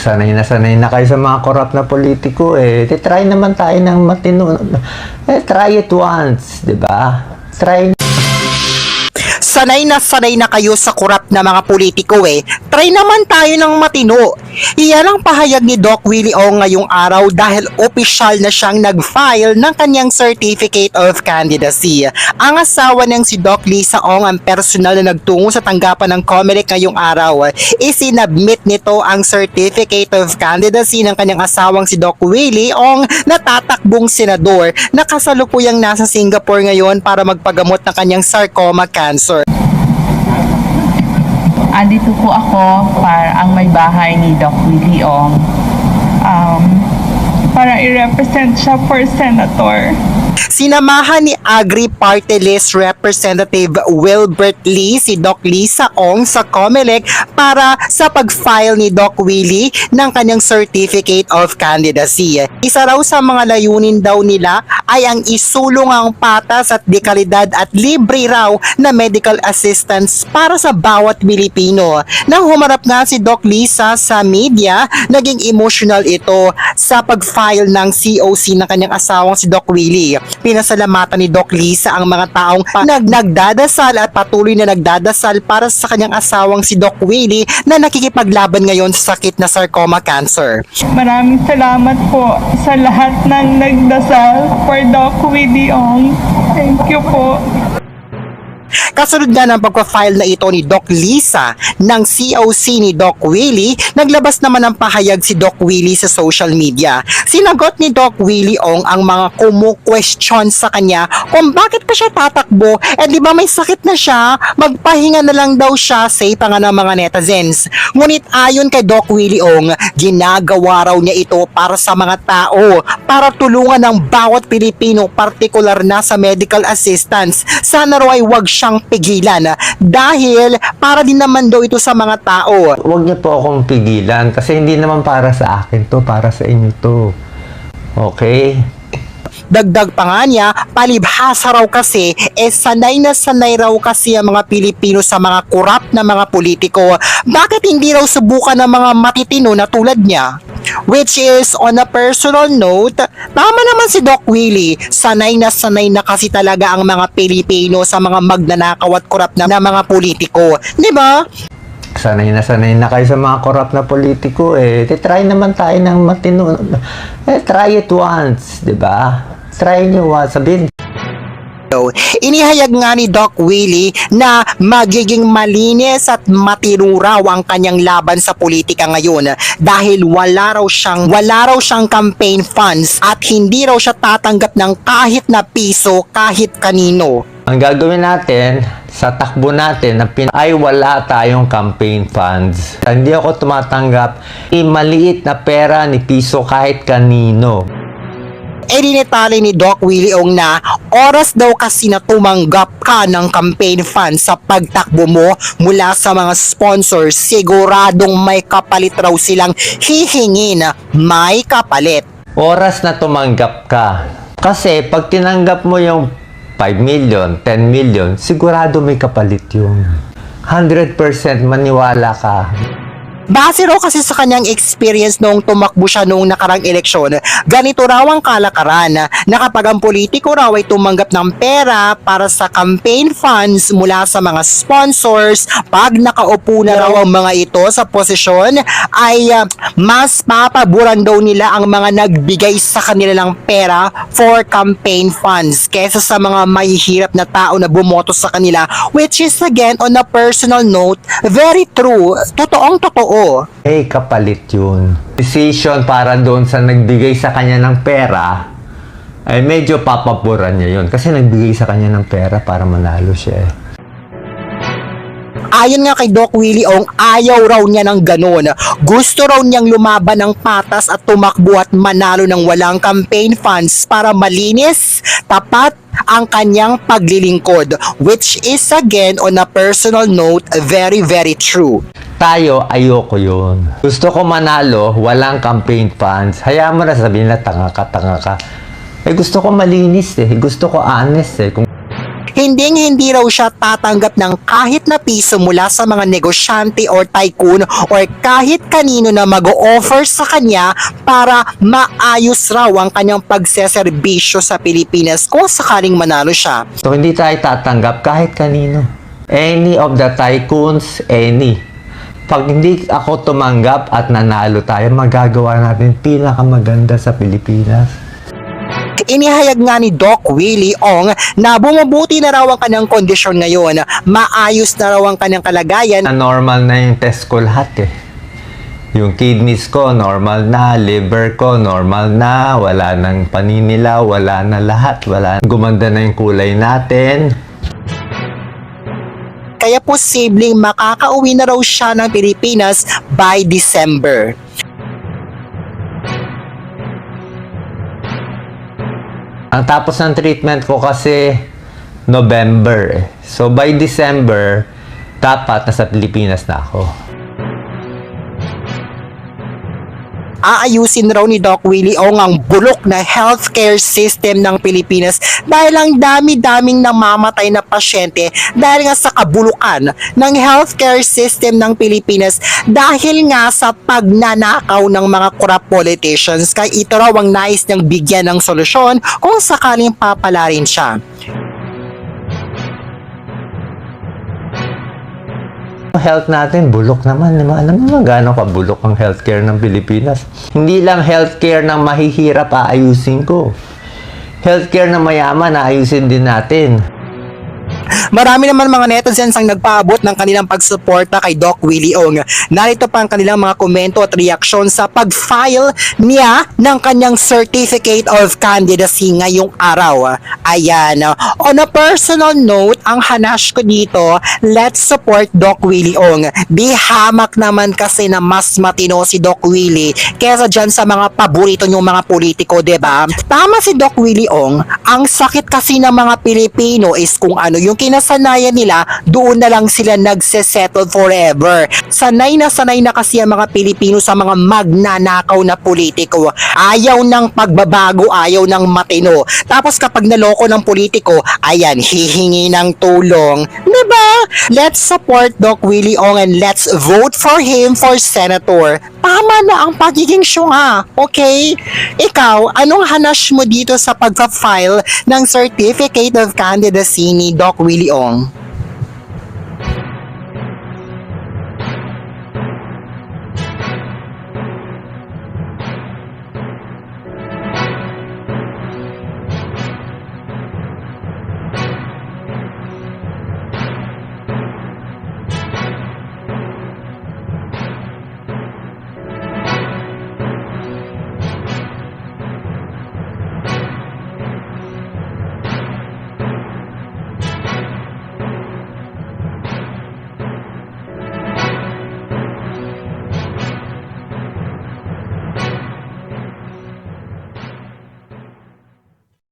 Sanay na sanay na kayo sa mga korap na politiko eh. Di try naman tayo ng matino. Eh, try it once, di ba? Try Sanay na sanay na kayo sa kurap na mga politiko eh. Try naman tayo ng matino. Iyan ang pahayag ni Doc Willie O ngayong araw dahil opisyal na siyang nag-file ng kanyang Certificate of Candidacy. Ang asawa ng si Doc Lisa Ong ang personal na nagtungo sa tanggapan ng COMELEC ngayong araw. Isinabmit nito ang Certificate of Candidacy ng kanyang asawang si Doc Willie Ong na tatakbong senador na kasalukuyang nasa Singapore ngayon para magpagamot ng kanyang sarcoma cancer. Andito po ako para ang may bahay ni Doc Willie. Um, para i-represent siya for senator. Sinamahan ni Agri Party List Representative Wilbert Lee si Doc Lisa Ong sa COMELEC para sa pag-file ni Doc Willie ng kanyang Certificate of Candidacy. Isa raw sa mga layunin daw nila ay ang isulong ang patas at dekalidad at libre raw na medical assistance para sa bawat Pilipino. Nang humarap nga si Doc Lisa sa media, naging emotional ito sa pag-file ng COC ng kanyang asawang si Doc Willie. Pinasalamatan ni Doc Lisa ang mga taong pa- nag nagdadasal at patuloy na nagdadasal para sa kanyang asawang si Doc Willie na nakikipaglaban ngayon sa sakit na sarcoma cancer. Maraming salamat po sa lahat ng nagdasal for Doc Willie Ong. Thank you po. Kasunod nga ng pagpa-file na ito ni Doc Lisa ng COC ni Doc Willie, naglabas naman ng pahayag si Doc Willie sa social media. Sinagot ni Doc Willie Ong ang mga kumu-question sa kanya kung bakit pa siya tatakbo eh di ba may sakit na siya, magpahinga na lang daw siya say pa nga ng mga netizens. Ngunit ayon kay Doc Willie Ong, ginagawa raw niya ito para sa mga tao, para tulungan ng bawat Pilipino, partikular na sa medical assistance. Sana raw ay wag siyang pigilan dahil para din naman daw ito sa mga tao. Huwag niyo po akong pigilan kasi hindi naman para sa akin to, para sa inyo to. Okay? Dagdag pa nga niya, palibhasa raw kasi, eh sanay na sanay raw kasi ang mga Pilipino sa mga kurap na mga politiko. Bakit hindi raw subukan ng mga matitino na tulad niya? Which is, on a personal note, tama naman si Doc Willie, sanay na sanay na kasi talaga ang mga Pilipino sa mga magnanakaw at kurap na, na mga politiko. Di ba? Sanay na sanay na kayo sa mga korap na politiko eh. Di try naman tayo ng matino. Eh, try it once, di ba? Try nyo once. Sabihin, Inihayag nga ni Doc Willie na magiging malinis at matino raw ang kanyang laban sa politika ngayon dahil wala raw siyang wala raw siyang campaign funds at hindi raw siya tatanggap ng kahit na piso kahit kanino. ang gagawin natin sa takbo natin na pin- ay wala tayong campaign funds. Hindi ako tumatanggap ni maliit na pera ni piso kahit kanino. E dinetali ni Doc Willie Ong na oras daw kasi na tumanggap ka ng campaign funds sa pagtakbo mo mula sa mga sponsors, siguradong may kapalit raw silang hihingin. May kapalit. Oras na tumanggap ka. Kasi pag tinanggap mo yung 5 million, 10 million, sigurado may kapalit yun. 100% maniwala ka. Base raw kasi sa kanyang experience noong tumakbo siya noong nakarang eleksyon, ganito raw ang kalakaran. Na kapag ang politiko raw ay tumanggap ng pera para sa campaign funds mula sa mga sponsors, pag nakaupo na raw ang mga ito sa posisyon, ay ah, mas papaboran daw nila ang mga nagbigay sa kanila ng pera for campaign funds kesa sa mga mahihirap na tao na bumoto sa kanila which is again on a personal note very true. Totoong totoo Eh, kapalit yun. Decision para doon sa nagbigay sa kanya ng pera, ay medyo papaboran niya yun. Kasi nagbigay sa kanya ng pera para manalo siya eh. Ayon nga kay Doc Willie Ong, ayaw raw niya ng ganon. Gusto raw niyang lumaban ng patas at tumakbo at manalo ng walang campaign funds para malinis, tapat ang kanyang paglilingkod. Which is again on a personal note, very very true. Tayo, ayoko yun. Gusto ko manalo, walang campaign funds. Hayaan mo na sabihin na tanga ka, tanga ka. Eh, gusto ko malinis eh. Gusto ko honest eh. Kung Hinding-hindi raw siya tatanggap ng kahit na piso mula sa mga negosyante or tycoon or kahit kanino na mag-offer sa kanya para maayos raw ang kanyang pagseserbisyo sa Pilipinas kung sakaling manalo siya. So hindi tayo tatanggap kahit kanino. Any of the tycoons, any. Pag hindi ako tumanggap at nanalo tayo, magagawa natin pinakamaganda sa Pilipinas. Inihayag nga ni Doc Willie Ong na bumubuti na raw ang kanyang kondisyon ngayon, maayos na raw ang kanyang kalagayan Na normal na yung test ko lahat eh. Yung kidneys ko, normal na. Liver ko, normal na. Wala nang paninila, wala na lahat. Wala. Gumanda na yung kulay natin. Kaya posibleng makakauwi na raw siya ng Pilipinas by December. Ang tapos ng treatment ko kasi November eh. So by December, dapat nasa Pilipinas na ako. Aayusin raw ni Doc Willie Ong ang bulok na healthcare system ng Pilipinas dahil ang dami-daming namamatay na pasyente dahil nga sa kabulukan ng healthcare system ng Pilipinas dahil nga sa pagnanakaw ng mga corrupt politicians kaya ito raw ang nais niyang bigyan ng solusyon kung sakaling papalarin siya. Health natin, bulok naman. Di ba? Alam mo gaano kabulok ang healthcare ng Pilipinas. Hindi lang healthcare ng mahihirap aayusin ko. Healthcare ng mayaman aayusin din natin. Marami naman mga netizens ang nagpaabot ng kanilang pagsuporta kay Doc Willie Ong. Narito pa ang kanilang mga komento at reaksyon sa pag-file niya ng kanyang Certificate of Candidacy ngayong araw. Ayan. On a personal note, ang hanash ko dito, let's support Doc Willie Ong. Di hamak naman kasi na mas matino si Doc Willie kesa dyan sa mga paborito niyong mga politiko, ba? Tama si Doc Willie Ong, ang sakit kasi ng mga Pilipino is kung ano yung kinasanayan nila, doon na lang sila nagsesettle forever. Sanay na sanay na kasi ang mga Pilipino sa mga magnanakaw na politiko. Ayaw ng pagbabago, ayaw ng matino. Tapos kapag naloko ng politiko, ayan, hihingi ng tulong. 'Di ba? Let's support Doc Willie Ong and let's vote for him for senator. Tama na ang pagiging syunga, okay? Ikaw, anong hanash mo dito sa pagka-file ng Certificate of Candidacy ni Doc Willie Ong?